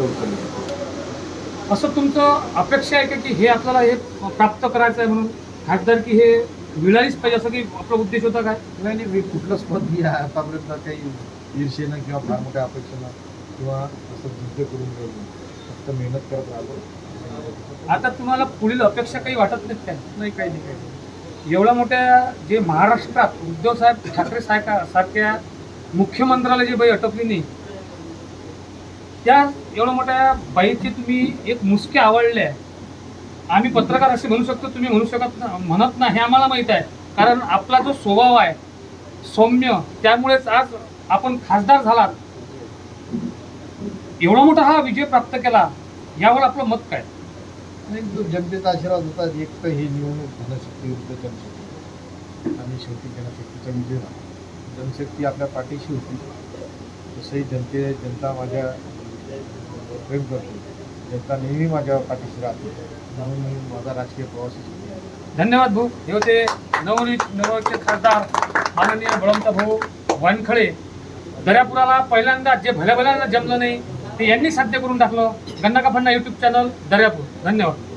मुद्दा उचलला असं तुमचं अपेक्षा आहे का की हे आपल्याला हे प्राप्त करायचं आहे म्हणून खासदार की हे मिळालीच पाहिजे असं की आपला उद्देश होता काय? नाही नाही मी कुठलंच पद मी आतापर्यंत काही ईर्षेनं किंवा फार मोठ्या अपेक्षेनं किंवा असं युद्ध करून गेलो फक्त मेहनत करत राहतो आता तुम्हाला पुढील अपेक्षा काही वाटत नाहीत काय? नाही काही नाही काही नाही. एवढ्या मोठ्या जे महाराष्ट्रात उद्धव साहेब ठाकरे सारख्या सारख्या मुख्यमंत्र्याला जी बाई अटकली नाही त्या एवढ्या मोठ्या बाईची तुम्ही एक मुसके आवडले आहे. आम्ही पत्रकार असे म्हणू शकतो तुम्ही म्हणू शकत ना म्हणत ना हे आम्हाला माहीत आहे. कारण आपला जो स्वभाव आहे सौम्य त्यामुळेच आज आपण खासदार झालात. एवढा मोठा हा विजय प्राप्त केला यावर आपलं मत काय? जनतेचा आशीर्वाद होता एक तर ही निवडणूक धनशक्ती विरुद्ध जनशक्ती आणि शेवटी जनशक्तीचा विजय झाला. जनशक्ती आपल्या पाठीशी होती. तसंही जनते जनता माझ्या जनता नेहमी माझ्या पाठीशी राहते. म्हणून मी माझा राजकीय प्रवास धन्यवाद भाऊ. हे होते नवनीत नवचे खासदार माननीय बळवंत भाऊ वानखळे दर्यापुराला पहिल्यांदा जे भल्या भल्यांना जमलं नाही ते यांनी साध्य करून टाकलं. गन्ना का फन्ना यूट्यूब चॅनल दर्यापूर. धन्यवाद.